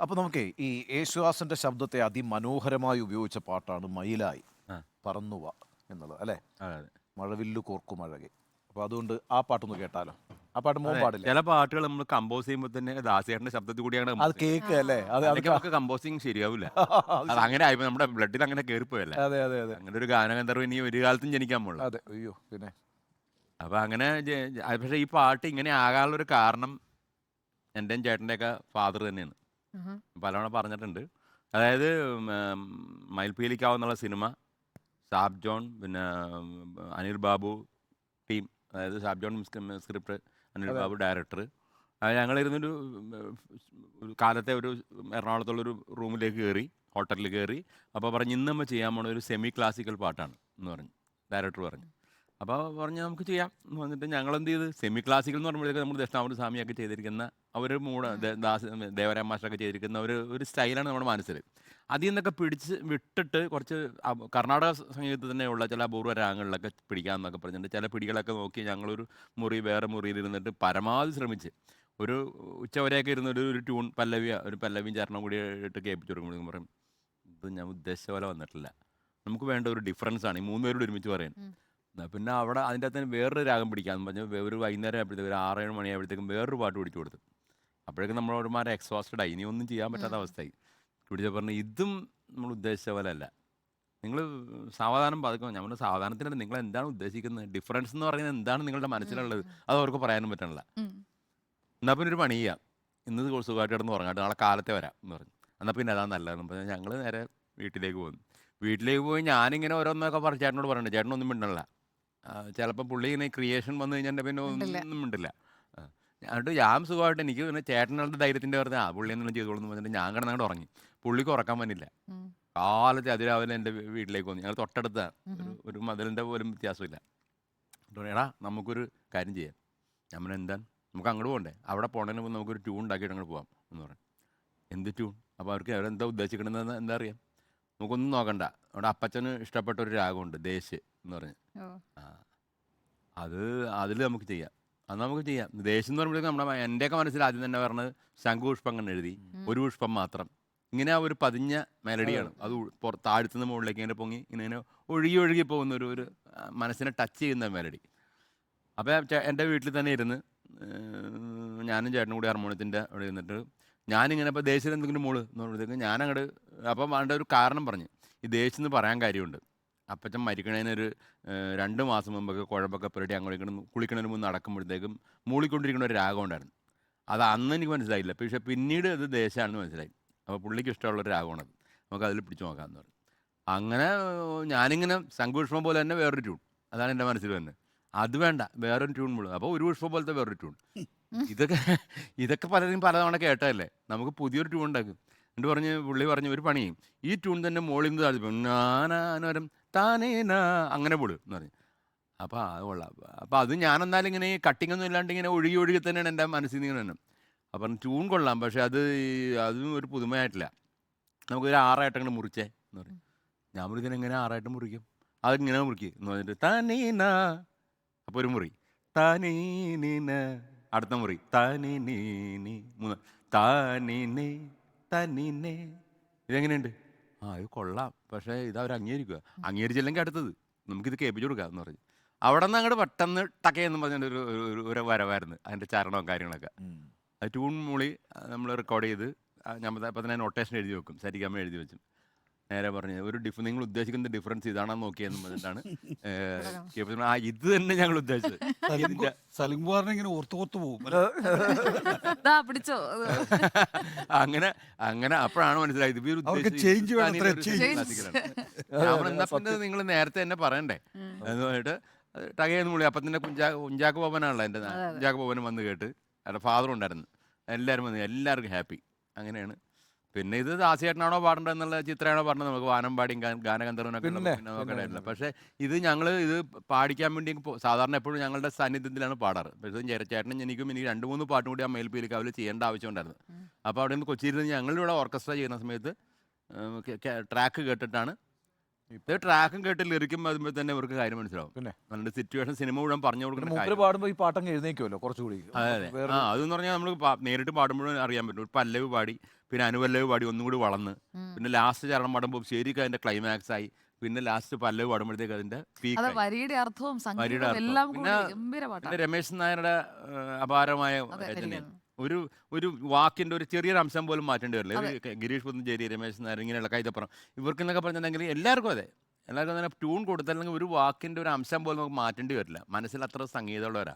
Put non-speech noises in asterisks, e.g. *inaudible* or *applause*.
അപ്പൊ നമുക്കേ ഈ യേശുദാസിന്റെ ശബ്ദത്തെ അതിമനോഹരമായി ഉപയോഗിച്ച പാട്ടാണ് മയിലായി പറന്നുവ എന്നുള്ളത് അല്ലെ? മഴവില്ലു കോർക്കും അഴകെ. അപ്പോൾ അപ്പൊ അതുകൊണ്ട് ആ പാട്ടൊന്ന് കേട്ടാലോ? ആ പാട്ട് മോൻ പാടില്ല? ചില പാട്ടുകൾ നമ്മൾ കമ്പോസ് ചെയ്യുമ്പോൾ തന്നെ ദാസേട്ടന്റെ ശബ്ദത്തിൽ കൂടിയാണ് അത് കേക്ക് അല്ലേ? അത് *laughs* അത് നമുക്ക് കമ്പോസിങ് ശരിയാവില്ല അത് അങ്ങനെ ആയിപ്പോ നമ്മുടെ ബ്ലഡിൽ അങ്ങനെ കയറിപ്പോയല്ലേ അതെ അതെ അതെ. അങ്ങനെ ഒരു ഗാനഗന്ധർവ് ഇനി ഒരു കാലത്തും ജനിക്കാൻ പോലുള്ള അതെ അയ്യോ പിന്നെ? അപ്പൊ അങ്ങനെ പക്ഷേ ഈ പാട്ട് ഇങ്ങനെ ആകാനുള്ള ഒരു കാരണം എന്റെയും ചേട്ടന്റെയൊക്കെ ഫാദർ തന്നെയാണ്. പലവണ പറഞ്ഞിട്ടുണ്ട്. അതായത് മയിൽപീലിക്കാവ് എന്നുള്ള സിനിമ സാബ് ജോൺ പിന്നെ അനിൽ ബാബു ടീം അതായത് Sab John script Anil Babu director ഞങ്ങളിരുന്നൊരു കാലത്തെ ഒരു എറണാകുളത്തുള്ളൊരു റൂമിലേക്ക് കയറി ഹോട്ടലിൽ കയറി അപ്പോൾ പറഞ്ഞ് ഇന്ന് നമ്മൾ ചെയ്യാൻ പോണ ഒരു സെമി ക്ലാസിക്കൽ പാട്ടാണ് എന്ന് പറഞ്ഞു ഡയറക്ടർ പറഞ്ഞു. അപ്പോൾ പറഞ്ഞാൽ നമുക്ക് ചെയ്യാം. എന്ന് പറഞ്ഞിട്ട് ഞങ്ങൾ എന്ത് ചെയ്ത് സെമി ക്ലാസിക്കൽ എന്ന് പറയുമ്പോഴത്തേക്ക് നമ്മൾ ദക്ഷിണാമൂർത്തി സ്വാമിയൊക്കെ ചെയ്തിരിക്കുന്ന അവർ മൂട ദാസ് ദേവരാം മാസ്റ്ററൊക്കെ ചെയ്തിരിക്കുന്ന ഒരു ഒരു സ്റ്റൈലാണ് നമ്മുടെ മനസ്സിൽ. അതിൽ നിന്നൊക്കെ പിടിച്ച് വിട്ടിട്ട് കുറച്ച് കർണാടക സംഗീതത്തിൽ തന്നെയുള്ള ചില അപൂർവ രാഗങ്ങളിലൊക്കെ പിടിക്കാമെന്നൊക്കെ പറഞ്ഞിട്ട് ചില പിടികളൊക്കെ നോക്കി ഞങ്ങളൊരു മുറി വേറെ മുറിയിൽ ഇരുന്നിട്ട് പരമാവധി ശ്രമിച്ച്. ഒരു ഉച്ചവരെയൊക്കെ ഇരുന്ന് ഒരു ഒരു ട്യൂൺ പല്ലവി ഒരു പല്ലവിയും ചരണം കൂടി ഇട്ട് കേൾപ്പിച്ചു കൊടുക്കുമ്പോഴേക്കും പറയും ഇത് ഞാൻ ഉദ്ദേശിച്ച പോലെ വന്നിട്ടില്ല. നമുക്ക് വേണ്ട ഒരു ഡിഫറൻസ് ആണ്. ഈ മൂന്ന് പേരോട് ഒരുമിച്ച് പറയാൻ ഉം. എന്നാ പിന്നെ അവിടെ അതിന്റെ അകത്ത് തന്നെ വേറൊരു രാഗം പിടിക്കാന്ന് പറഞ്ഞു. വേ- ഒരു വൈകുന്നേരം ആയപ്പോഴത്തേക്കും ഒരു ആറേഴ് മണിയായപ്പോഴത്തേക്കും വേറൊരു പാട്ട് പിടിച്ചു കൊടുത്തു. അപ്പോഴേക്കും നമ്മൾ ഒരുമാരെ എക്സോസ്റ്റഡ് ആയി. ഇനി ഒന്നും ചെയ്യാൻ പറ്റാത്ത അവസ്ഥയായി. പിടിച്ച പറഞ്ഞു ഇതും നമ്മൾ ഉദ്ദേശിച്ച പോലെ അല്ല. നിങ്ങൾ സാവധാനം പതുക്കെ നമ്മൾ സാവധാനത്തിനല്ല. നിങ്ങൾ എന്താണ് ഉദ്ദേശിക്കുന്നത്? ഡിഫറൻസ് എന്ന് പറയുന്നത് എന്താണ് നിങ്ങളുടെ മനസ്സിലുള്ളത്? അത് അവർക്ക് പറയാനും പറ്റണില്ല. ഉം. എന്നാൽ പിന്നെ ഒരു പണി ചെയ്യാം. ഇന്ന് ഇത് സുഖമായിട്ട് കിടന്ന് ഉറങ്ങാട്ട് നാളെ കാലത്തെ വരാം എന്ന് പറഞ്ഞു. എന്നാൽ പിന്നെ അതാ നല്ലതെന്ന് പറഞ്ഞാൽ ഞങ്ങൾ നേരെ വീട്ടിലേക്ക് പോകുന്നു വീട്ടിലേക്ക് പോയി ഞാനിങ്ങനെ ഓരോന്നൊക്കെ പറഞ്ഞു ചേട്ടനോട് പറയണ്ട ചേട്ടനൊന്നും മിണ്ടല്ല ചിലപ്പോൾ പുള്ളി ഇങ്ങനെ ക്രിയേഷൻ വന്നു കഴിഞ്ഞാൽ എന്റെ പിന്നെ ഒന്നും ഉണ്ടല്ല. എന്നിട്ട് ഞാൻ സുഖമായിട്ട് എനിക്ക് പിന്നെ ചേട്ടനുടെ ധൈര്യത്തിന്റെ വെറുതെ ആ പുള്ളി എന്തെങ്കിലും ചെയ്തോളൂ എന്ന് പറഞ്ഞിട്ട് ഞാൻ കിടന്നങ്ങോട്ട് ഉറങ്ങി. പുള്ളിക്ക് ഉറക്കാൻ പറ്റില്ല കാലത്തെ അതിരാവിലെ എന്റെ വീട്ടിലേക്ക് വന്നു. ഞങ്ങൾ തൊട്ടടുത്താണ് ഒരു ഒരു മതിലിന്റെ പോലും വ്യത്യാസമില്ല. എടാ നമുക്കൊരു കാര്യം ചെയ്യാം. നമ്മൾ പറഞ്ഞു, എന്താണ് നമുക്ക് അങ്ങോട്ട് പോകണ്ടേ അവിടെ പോകണതിന് മുമ്പ് നമുക്കൊരു ട്യൂൺ ഉണ്ടാക്കിയിട്ട് അങ്ങോട്ട് പോകാം എന്ന് പറഞ്ഞു. എന്ത് ട്യൂൺ അപ്പോൾ അവർക്ക് അവരെന്താ ഉദ്ദേശിക്കണമെന്ന് എന്താ അറിയാം? നമുക്കൊന്നും നോക്കണ്ട. അവിടെ അപ്പച്ചന് ഇഷ്ടപ്പെട്ട ഒരു രാഗമുണ്ട് ദേശ് എന്ന് പറഞ്ഞ്. ആ. അത് അതിൽ നമുക്ക് ചെയ്യാം. അത് നമുക്ക് ചെയ്യാം. ദേശം എന്ന് പറയുമ്പോഴേക്കും നമ്മുടെ എന്റെയൊക്കെ മനസ്സിൽ ആദ്യം തന്നെ പറഞ്ഞത് ശംഖുപുഷ്പം കണ്ട് എഴുതി. ഒരു പുഷ്പം മാത്രം. ഇങ്ങനെ ആ ഒരു പതിഞ്ഞ മെലഡിയാണ്. അത് താഴ്ത്തുന്ന മുകളിലേക്ക് ഇങ്ങനെ പൊങ്ങി ഇങ്ങനെ ഇങ്ങനെ ഒഴുകി ഒഴുകി പോകുന്ന ഒരു ഒരു മനസ്സിനെ ടച്ച് ചെയ്യുന്ന മെലഡി. അപ്പോൾ എന്റെ വീട്ടിൽ തന്നെ ഇരുന്ന് ഞാനും ചേട്ടനും കൂടി ഹാർമോണിയത്തിന്റെ അവിടെ ഇരുന്നിട്ട് ഞാനിങ്ങനെ ഇപ്പോൾ ദേശീയ എന്തെങ്കിലും മോൾ എന്ന് പറഞ്ഞിട്ട് ഞാനങ്ങോട്ട് അപ്പം വേണ്ട ഒരു കാരണം പറഞ്ഞു. ഈ ദേശം എന്ന് പറയാൻ കാര്യമുണ്ട്. അപ്പച്ചൻ മരിക്കണതിനൊരു ഏഹ്, രണ്ട് മാസം മുമ്പൊക്കെ കുഴമ്പൊക്കെ പുരട്ടി അങ്ങോട്ട് കുളിക്കണതിന് മുമ്പ് നടക്കുമ്പോഴത്തേക്കും മൂളിക്കൊണ്ടിരിക്കുന്ന ഒരു രാഗം ഉണ്ടായിരുന്നു. അത് അന്ന് എനിക്ക് മനസ്സിലായില്ല. പക്ഷേ പിന്നീട് അത് ദേശമാണെന്ന് മനസ്സിലായി. അപ്പോൾ പുള്ളിക്ക് ഇഷ്ടമുള്ള ഒരു രാഗമാണത് നമുക്ക് അതിൽ പിടിച്ചു നോക്കാമെന്ന് പറഞ്ഞു. അങ്ങനെ ഞാനിങ്ങനെ ശംഖുപുഷ്പം പോലെ തന്നെ വേറൊരു ട്യൂൺ അതാണ് എന്റെ മനസ്സിൽ തന്നെ അത് വേണ്ട. വേറൊരു ട്യൂൺ മുഴുവൻ അപ്പോൾ ഒരു പുഷ്പം പോലത്തെ വേറൊരു ട്യൂൺ ഇതൊക്കെ ഇതൊക്കെ പലരും പലതവണ കേട്ടതല്ലേ? നമുക്ക് പുതിയൊരു ട്യൂൺ ഉണ്ടാക്കും. എന്നിട്ട് പറഞ്ഞ് പുള്ളി പറഞ്ഞു ഒരു പണി. ഈ ട്യൂൺ തന്നെ മോളിൽ നിന്ന് താഴ്ത്തി ഞാനും താനേന അങ്ങനെ പോൾ എന്ന് പറഞ്ഞു. അപ്പോൾ അത് കൊള്ളാം. അപ്പോൾ അത് ഞാൻ എന്നാലും ഇങ്ങനെ ഈ കട്ടിംഗ് ഒന്നും ഇല്ലാണ്ട് ഇങ്ങനെ ഒഴുകി ഒഴുകി തന്നെയാണ് എന്റെ മനസ്സിൽ നിന്ന് ഇങ്ങനെ അപ്പം ട്യൂൺ കൊള്ളാം പക്ഷേ അത് അതും ഒരു പുതുമയായിട്ടില്ല. നമുക്കൊരു ആറായിട്ട് അങ്ങനെ മുറിച്ചേ എന്ന് പറയും. ഞാൻ മുറിക്കാൻ എങ്ങനെ ആറായിട്ട് മുറിക്കും? അതിങ്ങനെ മുറിക്കും. എന്ന് പറഞ്ഞിട്ട് തനീന അപ്പോൾ ഒരു മുറി. തനീന അടുത്ത മുറി. തനി നീ മൂന്ന്. താനീനെ തനീനെ. ഇതെങ്ങനെയുണ്ട്? ആ ഇത് കൊള്ളാം. പക്ഷേ ഇത് അവർ അംഗീകരിക്കുക. അംഗീകരിച്ചില്ലെങ്കിൽ അടുത്തത്. നമുക്കിത് കേൾപ്പിച്ചു കൊടുക്കാം എന്ന് പറഞ്ഞു. അവിടെ നിന്ന് അങ്ങോട്ട് പെട്ടെന്ന് ടക്കയെന്ന് പറഞ്ഞൊരു ഒരു ഒരു- വരവായിരുന്നു. അതിന്റെ ചരണവും കാര്യങ്ങളൊക്കെ. അത് ട്യൂൺ മൂളി നമ്മൾ റെക്കോർഡ് ചെയ്ത് ഞാൻ അപ്പം തന്നെ നൊട്ടേഷൻ എഴുതി വെക്കും. സരിഗമ എഴുതി വെച്ചു. നേരെ പറഞ്ഞത് ഒരു ഡിഫ് നിങ്ങൾ ഉദ്ദേശിക്കുന്ന ഡിഫറൻസ് ഇതാണെന്ന് നോക്കിയെന്ന് പറഞ്ഞിട്ടാണ് *laughs* കേൾപ്പിച്ചത്. ആ ഇത് തന്നെ ഞങ്ങൾ ഉദ്ദേശിച്ചത്. ഇതിന്റെ- സലിംകുമാറിനെ ഇങ്ങനെ ഓർത്ത് ഓർത്ത് പോകും. *laughs* ദാ പിടിച്ചോ. *laughs* അങ്ങനെ അങ്ങനെ അപ്പോഴാണ് മനസ്സിലായത്. ഇവർ അവർക്ക് ഉദ്ദേശിച്ചത് change വേണം, change. നിങ്ങൾ നേരത്തെ തന്നെ പറയണ്ടേ? എന്ന് പറഞ്ഞിട്ട് ടകയെന്ന് വിളി അപ്പം തന്നെ കുഞ്ചാ കുഞ്ചാക്ക് പോവനാണല്ലോ എന്റെ കുഞ്ചാക്ക് പോവനും വന്ന് കേട്ട് അവരുടെ ഫാദർ ഉണ്ടായിരുന്നു. എല്ലാവരും വന്ന് എല്ലാവർക്കും ഹാപ്പി അങ്ങനെയാണ് പിന്നെ ഇത് ദാസിയേട്ടനാണോ പാടേണ്ടത് എന്നുള്ള ചിത്രയാണോ പാടേണ്ടത് നമുക്ക് വാനമ്പാടിയും ഗാനഗന്ധർവനൊക്കെ പിന്നെ പക്ഷേ ഇത് ഞങ്ങൾ ഇത് പാടിക്കാൻ വേണ്ടി സാധാരണ എപ്പോഴും ഞങ്ങളുടെ സാന്നിധ്യത്തിലാണ് പാടാറ്. പക്ഷേ ചേരച്ചേട്ടനും എനിക്കും എനിക്ക് രണ്ട് മൂന്ന് പാട്ടും കൂടി ആ മേൽപ്പിയിൽ അവർ ചെയ്യേണ്ട ആവശ്യമുണ്ടായിരുന്നു. അപ്പോൾ അവിടെ നിന്ന് കൊച്ചിയിൽ നിന്ന് ഞങ്ങളിവിടെ ഓർക്കസ്ട്ര ചെയ്യുന്ന സമയത്ത് ട്രാക്ക് കേട്ടിട്ടാണ് ഇത് ട്രാക്കും കേട്ട് ലിറിക്കും വരുമ്പോൾ തന്നെ ഇവർക്ക് കാര്യം മനസ്സിലാവും. പിന്നെ? നല്ല സിറ്റുവേഷൻ സിനിമ മുഴുവൻ പറഞ്ഞു കൊടുക്കുന്ന മൂപ്പര് കാര്യം. പാടുമ്പോൾ ഈ പാട്ടങ്ങ് എഴുന്നേക്കുമല്ലോ കുറച്ചുകൂടി. അതെ അതെ. വേറെ ആ അതെന്ന് പറഞ്ഞാൽ നമ്മൾ നേരിട്ട് പാടുമ്പോഴും അറിയാൻ പറ്റും. ഒരു പല്ലവ് പാടി പിന്നെ അനുപല്ലവ് പാടി ഒന്നും കൂടി വളർന്ന്. പിന്നെ ലാസ്റ്റ് ചരണം പാടുമ്പോൾ ശരിക്കും അതിന്റെ ക്ലൈമാക്സ് ആയി. പിന്നെ ലാസ്റ്റ് പല്ലവ് പാടുമ്പോഴത്തേക്ക് അതിന്റെ അത് പീക്ക് വരിയുടെ അർത്ഥവും സംഗീതവും അർത്ഥം. എല്ലാം കൂടി പിന്നെ- ഗംഭീര പിന്നെ പാട്ടാണ് രമേശ് നായരുടെ അപാരമായ രചനയാണ്. ഒരു ഒരു വാക്കിന്റെ ഒരു ചെറിയൊരു അംശം പോലും മാറ്റേണ്ടി വരില്ല. ഒരു ഗിരീഷ് പുത്തഞ്ചേരി രമേശ് നായർ ഇങ്ങനെയുള്ള കൈതപ്പുറം. ഇവർക്ക് എന്നൊക്കെ പറഞ്ഞിട്ടുണ്ടെങ്കിൽ എല്ലാവർക്കും അതെ. എല്ലാവർക്കും അങ്ങനെ ട്യൂൺ കൊടുത്തില്ലെങ്കിൽ ഒരു വാക്കിന്റെ ഒരു അംശം പോലും നമുക്ക് മാറ്റേണ്ടി വരില്ല. മനസ്സിൽ അത്ര സംഗീതമുള്ളവരാ.